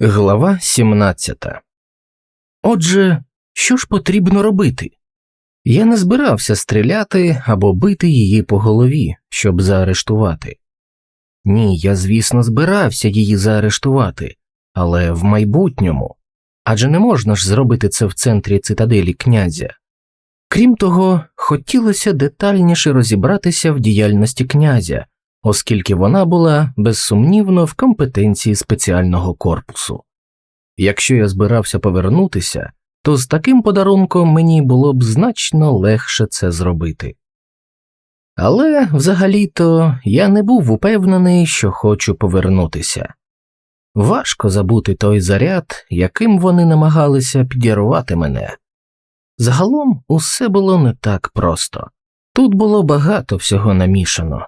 Глава 17 Отже, що ж потрібно робити? Я не збирався стріляти або бити її по голові, щоб заарештувати. Ні, я, звісно, збирався її заарештувати, але в майбутньому адже не можна ж зробити це в центрі цитаделі князя. Крім того, хотілося детальніше розібратися в діяльності князя, оскільки вона була безсумнівно в компетенції спеціального корпусу. Якщо я збирався повернутися, то з таким подарунком мені було б значно легше це зробити. Але взагалі-то я не був упевнений, що хочу повернутися. Важко забути той заряд, яким вони намагалися підірвати мене. Загалом усе було не так просто тут було багато всього намішано.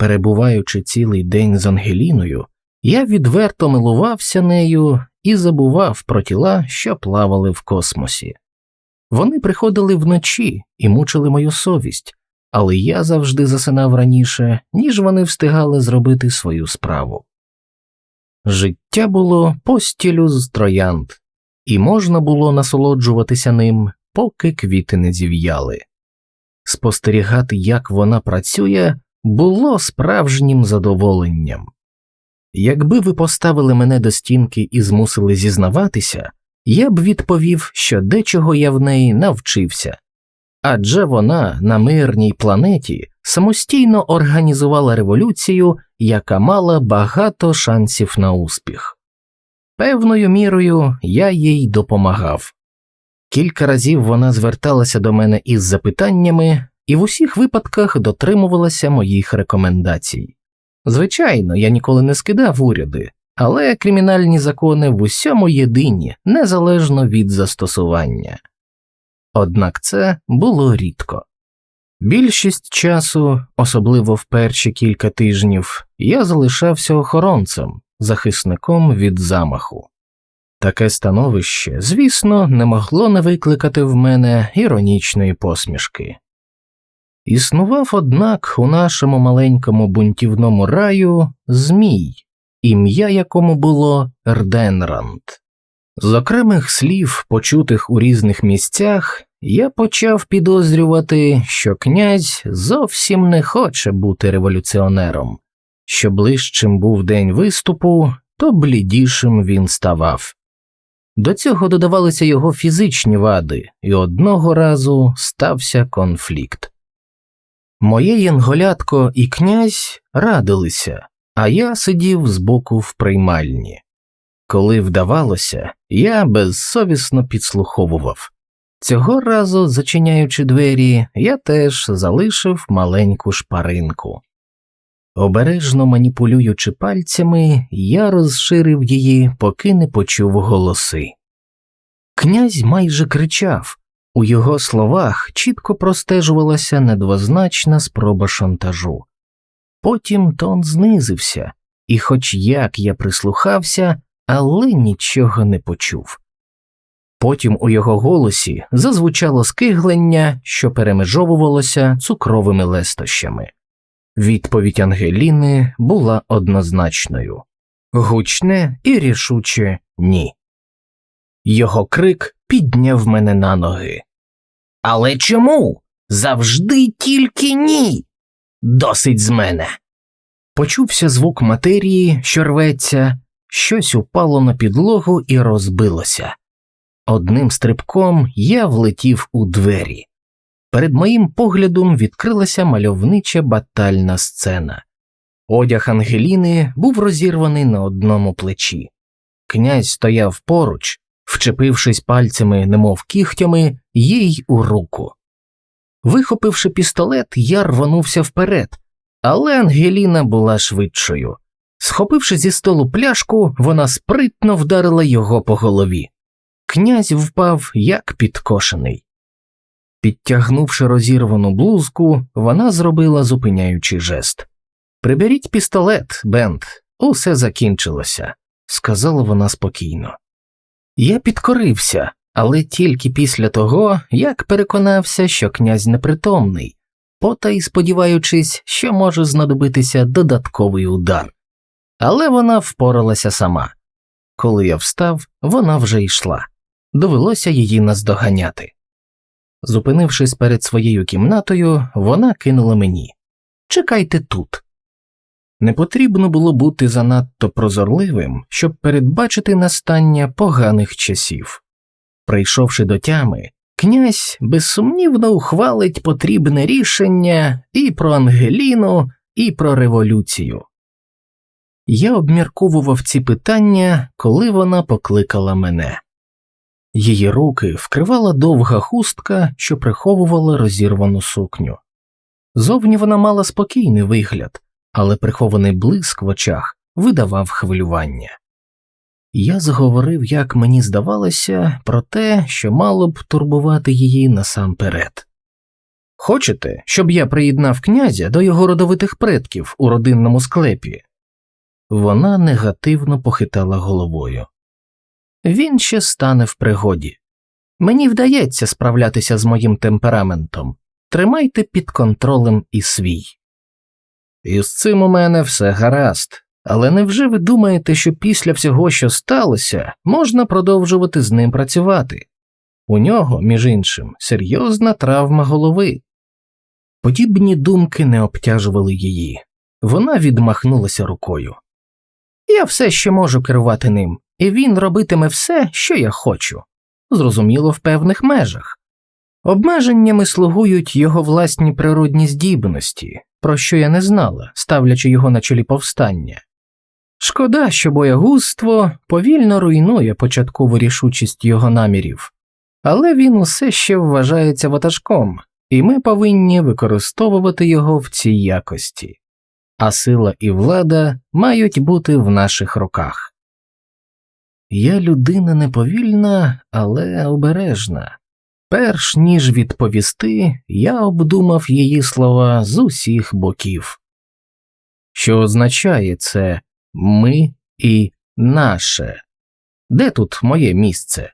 Перебуваючи цілий день з Ангеліною, я відверто милувався нею і забував про тіла, що плавали в космосі. Вони приходили вночі і мучили мою совість, але я завжди засинав раніше, ніж вони встигали зробити свою справу. Життя було постілю з троянд, і можна було насолоджуватися ним, поки квіти не зів'яли. Спостерігати, як вона працює, було справжнім задоволенням. Якби ви поставили мене до стінки і змусили зізнаватися, я б відповів, що дечого я в неї навчився, адже вона на мирній планеті самостійно організувала революцію, яка мала багато шансів на успіх. Певною мірою я їй допомагав. Кілька разів вона зверталася до мене із запитаннями і в усіх випадках дотримувалася моїх рекомендацій. Звичайно, я ніколи не скидав уряди, але кримінальні закони в усьому єдині, незалежно від застосування. Однак це було рідко. Більшість часу, особливо в перші кілька тижнів, я залишався охоронцем, захисником від замаху. Таке становище, звісно, не могло не викликати в мене іронічної посмішки. Існував, однак, у нашому маленькому бунтівному раю Змій, ім'я якому було Рденранд. З окремих слів, почутих у різних місцях, я почав підозрювати, що князь зовсім не хоче бути революціонером, що ближчим був день виступу, то блідішим він ставав. До цього додавалися його фізичні вади, і одного разу стався конфлікт. Моє янголятко і князь радилися, а я сидів збоку в приймальні. Коли вдавалося, я безсовісно підслуховував. Цього разу, зачиняючи двері, я теж залишив маленьку шпаринку. Обережно маніпулюючи пальцями, я розширив її, поки не почув голоси. Князь майже кричав, у його словах чітко простежувалася недвозначна спроба шантажу. Потім тон знизився, і, хоч як я прислухався, але нічого не почув. Потім у його голосі зазвучало скиглення, що перемежовувалося цукровими лестощами. Відповідь Ангеліни була однозначною гучне і рішуче ні. Його крик підняв мене на ноги. Але чому? Завжди тільки ні. Досить з мене. Почувся звук матерії, що рветься, щось упало на підлогу і розбилося. Одним стрибком я влетів у двері. Перед моїм поглядом відкрилася мальовнича батальна сцена. Одяг Ангеліни був розірваний на одному плечі. Князь стояв поруч, вчепившись пальцями, немов кігтями, їй у руку. Вихопивши пістолет, я рванувся вперед, але Ангеліна була швидшою. Схопивши зі столу пляшку, вона спритно вдарила його по голові. Князь впав, як підкошений. Підтягнувши розірвану блузку, вона зробила зупиняючий жест. Приберіть пістолет, Бент, усе закінчилося, сказала вона спокійно. Я підкорився, але тільки після того, як переконався, що князь непритомний, потай сподіваючись, що може знадобитися додатковий удар. Але вона впоралася сама. коли я встав, вона вже йшла. Довелося її наздоганяти. Зупинившись перед своєю кімнатою, вона кинула мені Чекайте тут. Не потрібно було бути занадто прозорливим, щоб передбачити настання поганих часів. Прийшовши до тями, князь безсумнівно ухвалить потрібне рішення і про Ангеліну, і про революцію. Я обмірковував ці питання, коли вона покликала мене. Її руки вкривала довга хустка, що приховувала розірвану сукню. Зовні вона мала спокійний вигляд, але прихований блиск в очах видавав хвилювання. Я зговорив, як мені здавалося, про те, що мало б турбувати її насамперед. Хочете, щоб я приєднав князя до його родовитих предків у родинному склепі? Вона негативно похитала головою. Він ще стане в пригоді. Мені вдається справлятися з моїм темпераментом. Тримайте під контролем і свій. І з цим у мене все гаразд, але невже ви думаєте, що після всього, що сталося, можна продовжувати з ним працювати? У нього, між іншим, серйозна травма голови. Подібні думки не обтяжували її. Вона відмахнулася рукою. Я все ще можу керувати ним, і він робитиме все, що я хочу, зрозуміло, в певних межах. Обмеженнями слугують його власні природні здібності, про що я не знала, ставлячи його на чолі повстання. Шкода, що боягузтво повільно руйнує початкову рішучість його намірів, але він усе ще вважається ватажком, і ми повинні використовувати його в цій якості, а сила і влада мають бути в наших руках. Я людина неповільна, але обережна. Перш ніж відповісти, я обдумав її слова з усіх боків. Що означає це ми і наше? Де тут моє місце?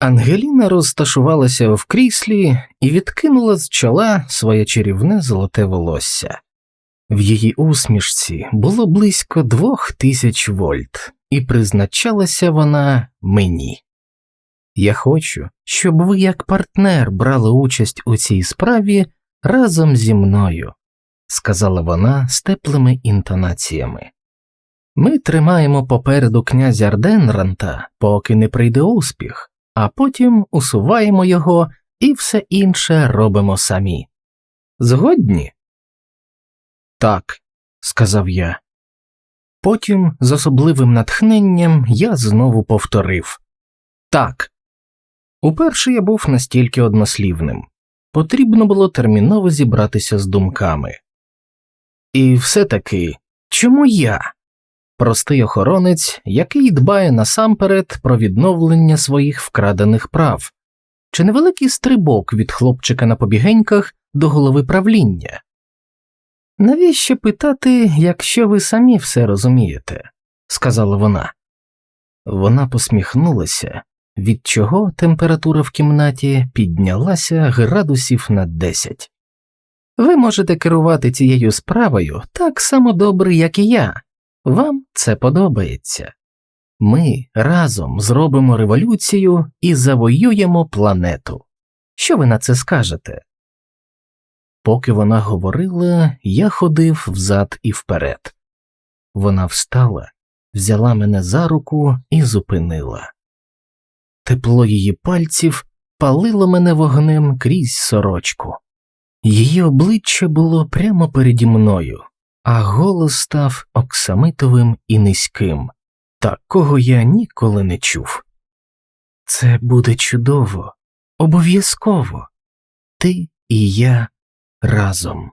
Ангеліна розташувалася в кріслі і відкинула з чола своє чарівне золоте волосся. В її усмішці було близько двох тисяч вольт, і призначалася вона мені. Я хочу, щоб ви як партнер брали участь у цій справі разом зі мною, сказала вона з теплими інтонаціями. Ми тримаємо попереду князя Арденранта, поки не прийде успіх, а потім усуваємо його і все інше робимо самі. Згодні? Так, сказав я. Потім, з особливим натхненням, я знову повторив так. Уперше я був настільки однослівним потрібно було терміново зібратися з думками. І все таки чому я? Простий охоронець, який дбає насамперед про відновлення своїх вкрадених прав, чи невеликий стрибок від хлопчика на побігеньках до голови правління? Навіщо питати, якщо ви самі все розумієте? сказала вона. Вона посміхнулася, від чого температура в кімнаті піднялася градусів на 10. Ви можете керувати цією справою так само добре, як і я. Вам це подобається. Ми разом зробимо революцію і завоюємо планету. Що ви на це скажете? Поки вона говорила, я ходив взад і вперед. Вона встала, взяла мене за руку і зупинила. Тепло її пальців палило мене вогнем крізь сорочку. Її обличчя було прямо переді мною, а голос став оксамитовим і низьким, такого я ніколи не чув. Це буде чудово, обов'язково. Ти і я разом.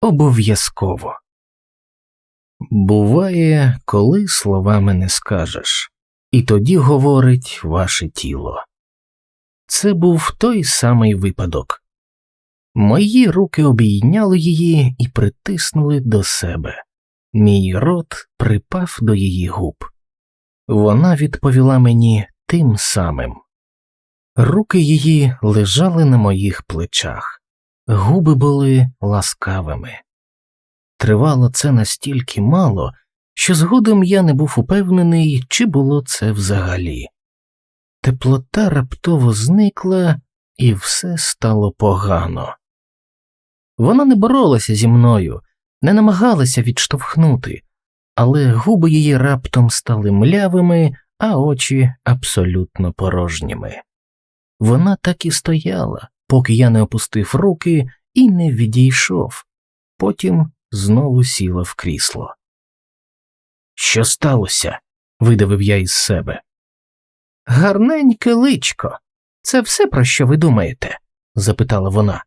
Обов'язково. Буває, коли словами не скажеш, і тоді говорить ваше тіло. Це був той самий випадок. Мої руки обійняли її і притиснули до себе. Мій рот припав до її губ. Вона відповіла мені тим самим. Руки її лежали на моїх плечах, губи були ласкавими. Тривало це настільки мало, що згодом я не був упевнений, чи було це взагалі. Теплота раптово зникла, і все стало погано. Вона не боролася зі мною, не намагалася відштовхнути, але губи її раптом стали млявими, а очі абсолютно порожніми. Вона так і стояла, поки я не опустив руки і не відійшов, потім знову сіла в крісло. Що сталося? видавив я із себе. Гарненьке личко. Це все, про що ви думаєте? запитала вона.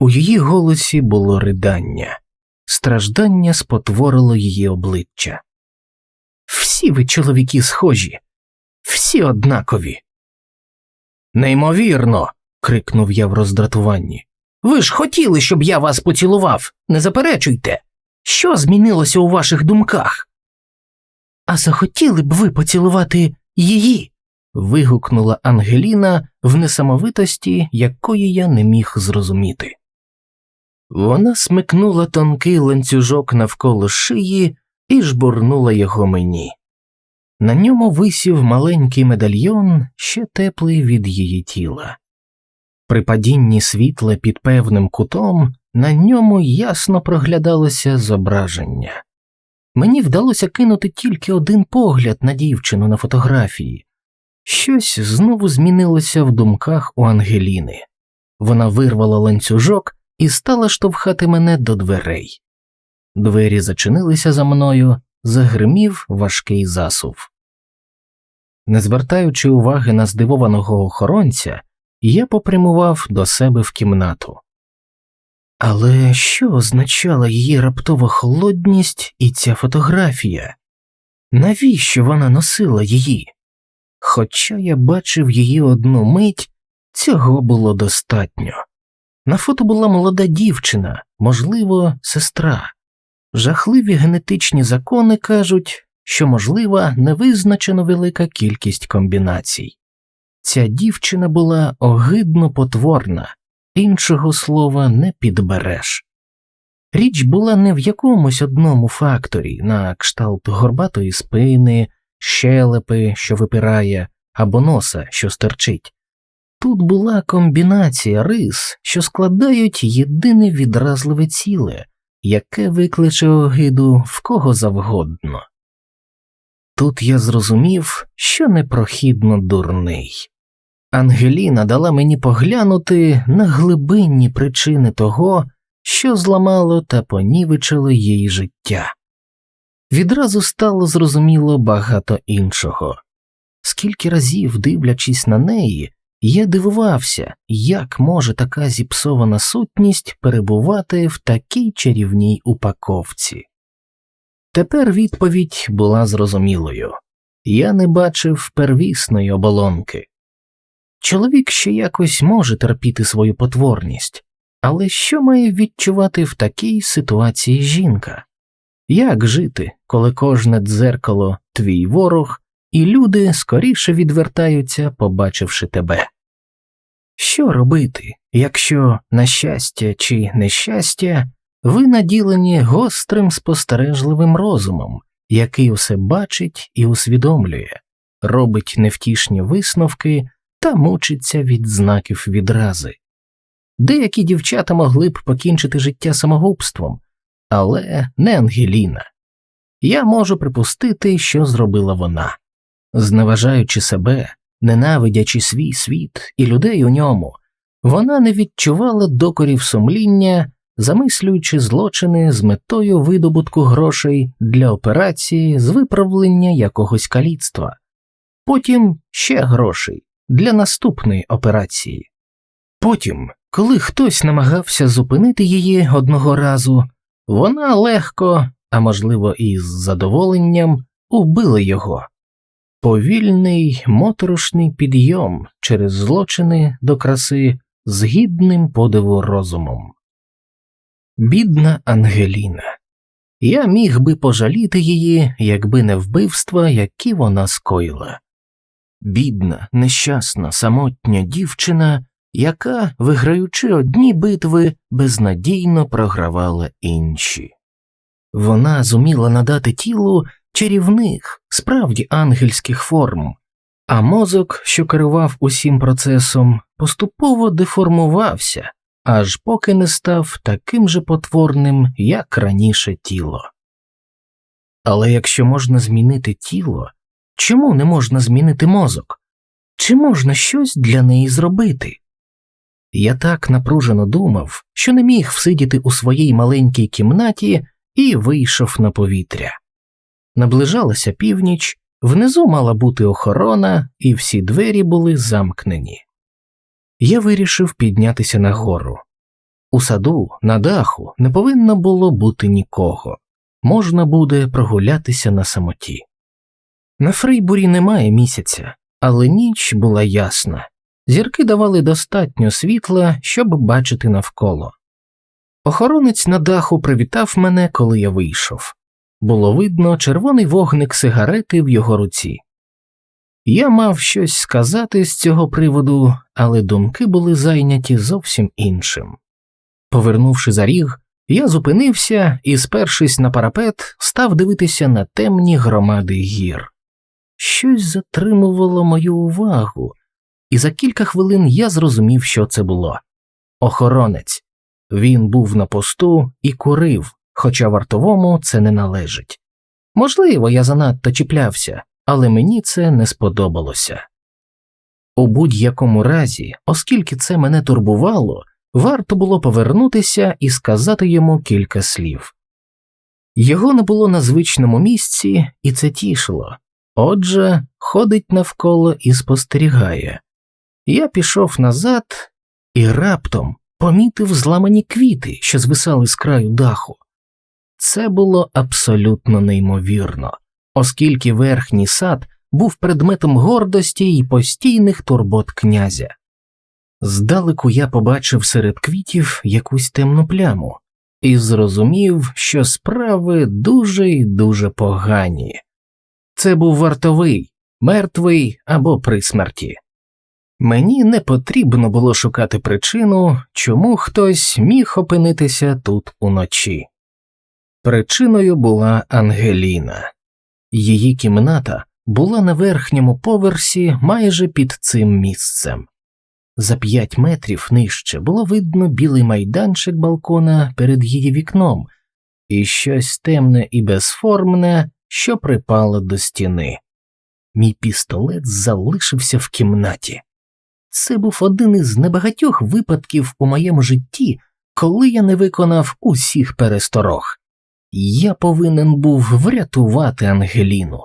У її голосі було ридання, страждання спотворило її обличчя. Всі ви, чоловіки, схожі, всі однакові. Неймовірно. крикнув я в роздратуванні. Ви ж хотіли, щоб я вас поцілував, не заперечуйте. Що змінилося у ваших думках? А захотіли б ви поцілувати її? вигукнула Ангеліна в несамовитості, якої я не міг зрозуміти. Вона смикнула тонкий ланцюжок навколо шиї і жбурнула його мені. На ньому висів маленький медальйон, ще теплий від її тіла. При падінні світла під певним кутом на ньому ясно проглядалося зображення. Мені вдалося кинути тільки один погляд на дівчину на фотографії. Щось знову змінилося в думках у Ангеліни. Вона вирвала ланцюжок і стала штовхати мене до дверей. Двері зачинилися за мною, загримів важкий засув. Не звертаючи уваги на здивованого охоронця, я попрямував до себе в кімнату. Але що означала її раптова холодність і ця фотографія? Навіщо вона носила її? Хоча я бачив її одну мить, цього було достатньо. На фото була молода дівчина, можливо, сестра. Жахливі генетичні закони кажуть, що можлива невизначено велика кількість комбінацій. Ця дівчина була огидно потворна, іншого слова не підбереш. Річ була не в якомусь одному факторі, на кшталт горбатої спини, щелепи, що випирає, або носа, що стерчить. Тут була комбінація рис, що складають єдине відразливе ціле, яке викличе огиду в кого завгодно. Тут я зрозумів, що непрохідно дурний. Ангеліна дала мені поглянути на глибинні причини того, що зламало та понівечило її життя. Відразу стало зрозуміло багато іншого. Скільки разів, дивлячись на неї, я дивувався, як може така зіпсована сутність перебувати в такій чарівній упаковці. Тепер відповідь була зрозумілою я не бачив первісної оболонки. Чоловік ще якось може терпіти свою потворність, але що має відчувати в такій ситуації жінка? Як жити, коли кожне дзеркало твій ворог, і люди скоріше відвертаються, побачивши тебе? Що робити, якщо на щастя чи нещастя ви наділені гострим спостережливим розумом, який усе бачить і усвідомлює, робить невтішні висновки та мучиться від знаків відрази? Деякі дівчата могли б покінчити життя самогубством, але не Ангеліна. Я можу припустити, що зробила вона, зневажаючи себе, ненавидячи свій світ і людей у ньому, вона не відчувала докорів сумління, замислюючи злочини з метою видобутку грошей для операції з виправлення якогось каліцтва, потім ще грошей для наступної операції. Потім, коли хтось намагався зупинити її одного разу, вона легко, а можливо, і з задоволенням, убила його. Повільний моторошний підйом через злочини до краси з гідним подиву розумом. Бідна Ангеліна. Я міг би пожаліти її, якби не вбивства, які вона скоїла. Бідна, нещасна, самотня дівчина, яка, виграючи одні битви, безнадійно програвала інші. Вона зуміла надати тілу чарівних, справді ангельських форм, а мозок, що керував усім процесом, поступово деформувався, аж поки не став таким же потворним, як раніше тіло. Але якщо можна змінити тіло, чому не можна змінити мозок? Чи можна щось для неї зробити? Я так напружено думав, що не міг всидіти у своїй маленькій кімнаті і вийшов на повітря. Наближалася північ, внизу мала бути охорона, і всі двері були замкнені. Я вирішив піднятися нагору. У саду, на даху, не повинно було бути нікого можна буде прогулятися на самоті. На Фрейбурі немає місяця, але ніч була ясна, зірки давали достатньо світла, щоб бачити навколо. Охоронець на даху привітав мене, коли я вийшов. Було видно червоний вогник сигарети в його руці. Я мав щось сказати з цього приводу, але думки були зайняті зовсім іншим. Повернувши за ріг, я зупинився і, спершись на парапет, став дивитися на темні громади гір. Щось затримувало мою увагу, і за кілька хвилин я зрозумів, що це було охоронець. Він був на посту і курив, хоча вартовому це не належить. Можливо, я занадто чіплявся, але мені це не сподобалося. У будь-якому разі, оскільки це мене турбувало, варто було повернутися і сказати йому кілька слів. Його не було на звичному місці, і це тішило. Отже, ходить навколо і спостерігає. Я пішов назад і раптом помітив зламані квіти, що звисали з краю даху. Це було абсолютно неймовірно, оскільки верхній сад був предметом гордості і постійних турбот князя. Здалеку я побачив серед квітів якусь темну пляму і зрозумів, що справи дуже і дуже погані. Це був вартовий, мертвий або при смерті. Мені не потрібно було шукати причину, чому хтось міг опинитися тут уночі. Причиною була Ангеліна, її кімната була на верхньому поверсі майже під цим місцем. За п'ять метрів нижче було видно білий майданчик балкона перед її вікном і щось темне і безформне, що припало до стіни. Мій пістолет залишився в кімнаті. Це був один із небагатьох випадків у моєму житті, коли я не виконав усіх пересторог. Я повинен був врятувати Ангеліну.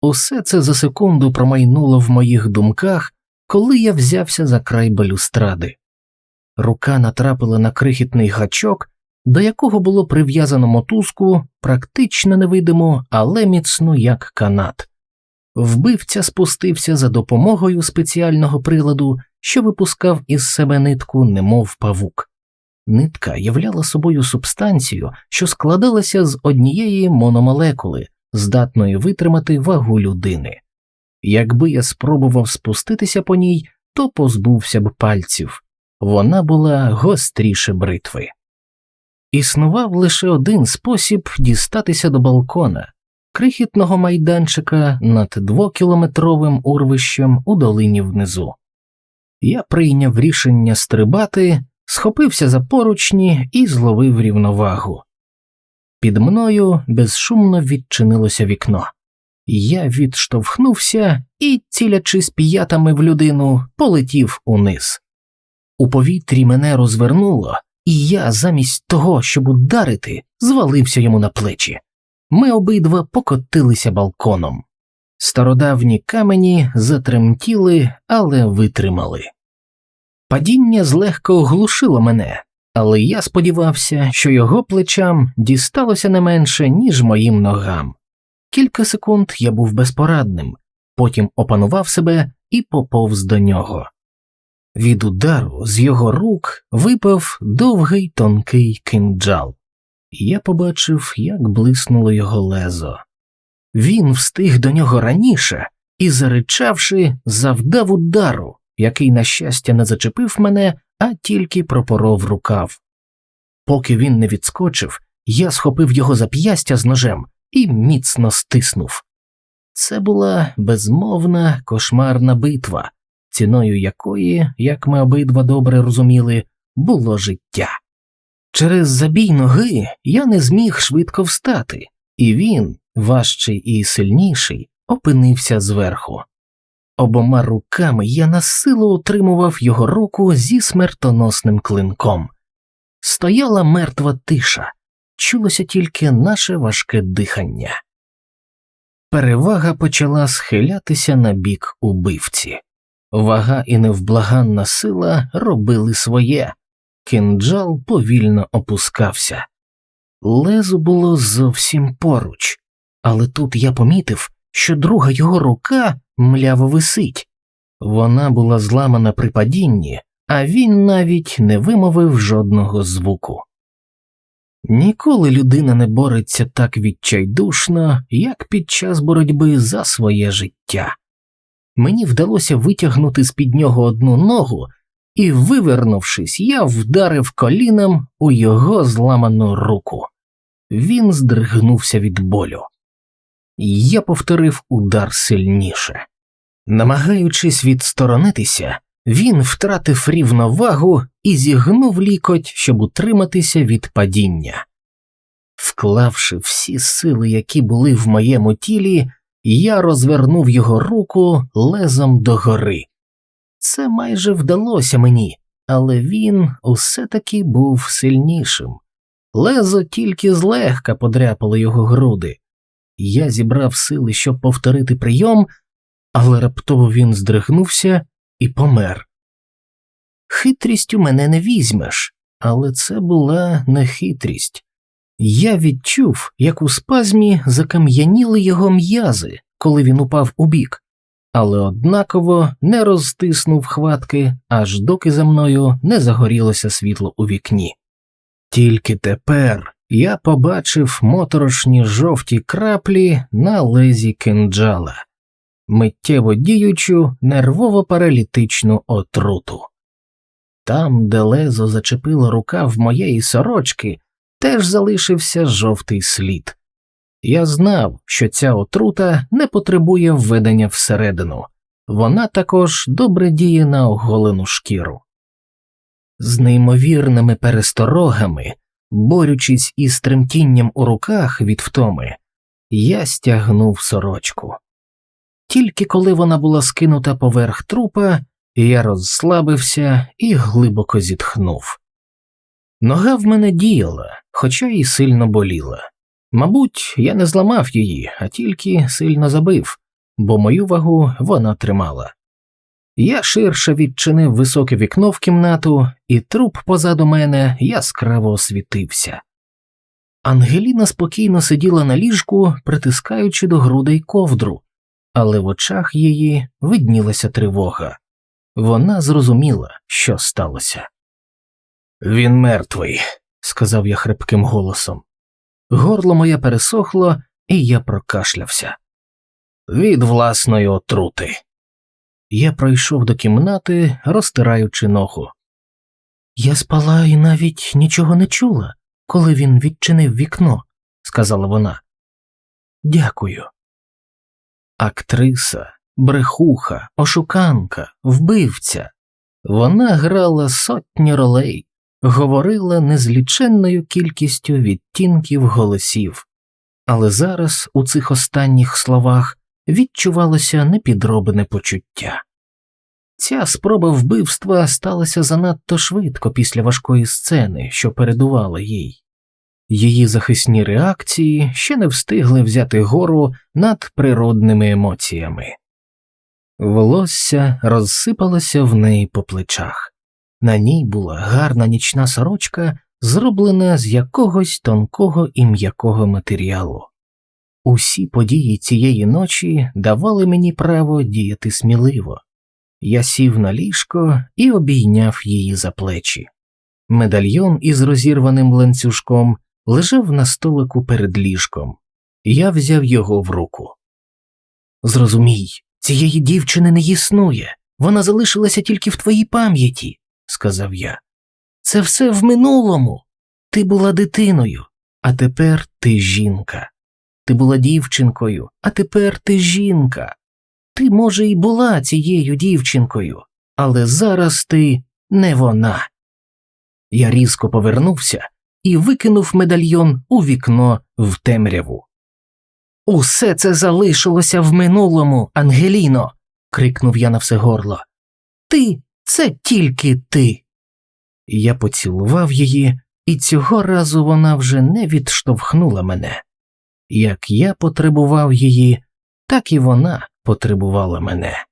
Усе це за секунду промайнуло в моїх думках коли я взявся за край балюстради. Рука натрапила на крихітний гачок, до якого було прив'язано мотузку, практично невидиму, але міцну як канат. Вбивця спустився за допомогою спеціального приладу, що випускав із себе нитку, немов павук. Нитка являла собою субстанцію, що складалася з однієї мономолекули, здатної витримати вагу людини. Якби я спробував спуститися по ній, то позбувся б пальців вона була гостріше бритви. Існував лише один спосіб дістатися до балкона, крихітного майданчика над двокілометровим урвищем у долині внизу. Я прийняв рішення стрибати, схопився за поручні і зловив рівновагу. Під мною безшумно відчинилося вікно. Я відштовхнувся і, цілячись п'ятами в людину, полетів униз. У повітрі мене розвернуло, і я, замість того, щоб ударити, звалився йому на плечі. Ми обидва покотилися балконом. Стародавні камені затремтіли, але витримали. Падіння злегка оглушило мене, але я сподівався, що його плечам дісталося не менше, ніж моїм ногам. Кілька секунд я був безпорадним, потім опанував себе і поповз до нього. Від удару з його рук випав довгий тонкий кинджал, і я побачив, як блиснуло його лезо. Він встиг до нього раніше і, заричавши, завдав удару, який, на щастя, не зачепив мене, а тільки пропоров рукав. Поки він не відскочив, Я схопив його зап'ястя з ножем і міцно стиснув. Це була безмовна кошмарна битва, ціною якої, як ми обидва добре розуміли, було життя. Через забій ноги я не зміг швидко встати, і він, важчий і сильніший, опинився зверху. Обома руками я насилу утримував його руку зі смертоносним клинком. Стояла мертва тиша, чулося тільки наше важке дихання. Перевага почала схилятися на бік убивці. Вага і невблаганна сила робили своє, кинджал повільно опускався. Лезо було зовсім поруч, але тут я помітив, що друга його рука мляво висить. Вона була зламана при падінні, а він навіть не вимовив жодного звуку. Ніколи людина не бореться так відчайдушно, як під час боротьби за своє життя. Мені вдалося витягнути з під нього одну ногу, і, вивернувшись, я вдарив коліном у його зламану руку. Він здригнувся від болю. Я повторив удар сильніше. Намагаючись відсторонитися, він втратив рівновагу і зігнув лікоть, щоб утриматися від падіння. Вклавши всі сили, які були в моєму тілі, я розвернув його руку лезом догори. Це майже вдалося мені, але він усе таки був сильнішим. Лезо тільки злегка подряпало його груди. Я зібрав сили, щоб повторити прийом, але раптово він здригнувся і помер. Хитрістю мене не візьмеш, але це була не хитрість. Я відчув, як у спазмі закам'яніли його м'язи, коли він упав у бік, але однаково не розтиснув хватки, аж доки за мною не загорілося світло у вікні. Тільки тепер я побачив моторошні жовті краплі на лезі кинджала, миттєво діючу нервово паралітичну отруту. Там, де лезо зачепило рукав моєї сорочки, теж залишився жовтий слід. Я знав, що ця отрута не потребує введення всередину, вона також добре діє на оголену шкіру. З неймовірними пересторогами, борючись із тремтінням у руках від втоми, я стягнув сорочку. Тільки коли вона була скинута поверх трупа, я розслабився і глибоко зітхнув. Нога в мене діяла, хоча й сильно боліла. Мабуть, я не зламав її, а тільки сильно забив, бо мою вагу вона тримала. Я ширше відчинив високе вікно в кімнату, і труп позаду мене яскраво освітився. Ангеліна спокійно сиділа на ліжку, притискаючи до грудей ковдру, але в очах її виднілася тривога. Вона зрозуміла, що сталося. Він мертвий, сказав я хрипким голосом. Горло моє пересохло, і я прокашлявся. Від власної отрути. Я пройшов до кімнати, розтираючи ногу. Я спала і навіть нічого не чула, коли він відчинив вікно, сказала вона. Дякую. Актриса, брехуха, ошуканка, вбивця. Вона грала сотні ролей, говорила незліченною кількістю відтінків голосів, але зараз у цих останніх словах відчувалося непідробне почуття. Ця спроба вбивства сталася занадто швидко після важкої сцени, що передувала їй. Її захисні реакції ще не встигли взяти гору над природними емоціями. Волосся розсипалося в неї по плечах. На ній була гарна нічна сорочка, зроблена з якогось тонкого і м'якого матеріалу. Усі події цієї ночі давали мені право діяти сміливо. Я сів на ліжко і обійняв її за плечі. Медальйон із розірваним ланцюжком лежав на столику перед ліжком, я взяв його в руку. Зрозумій, цієї дівчини не існує, вона залишилася тільки в твоїй пам'яті, сказав я. Це все в минулому. Ти була дитиною, а тепер ти жінка. Ти була дівчинкою, а тепер ти жінка. Ти, може, і була цією дівчинкою, але зараз ти не вона. Я різко повернувся і викинув медальйон у вікно в темряву. Усе це залишилося в минулому, Ангеліно. крикнув я на все горло. Ти це тільки ти. Я поцілував її, і цього разу вона вже не відштовхнула мене. Як я потребував її, так і вона потребувала мене.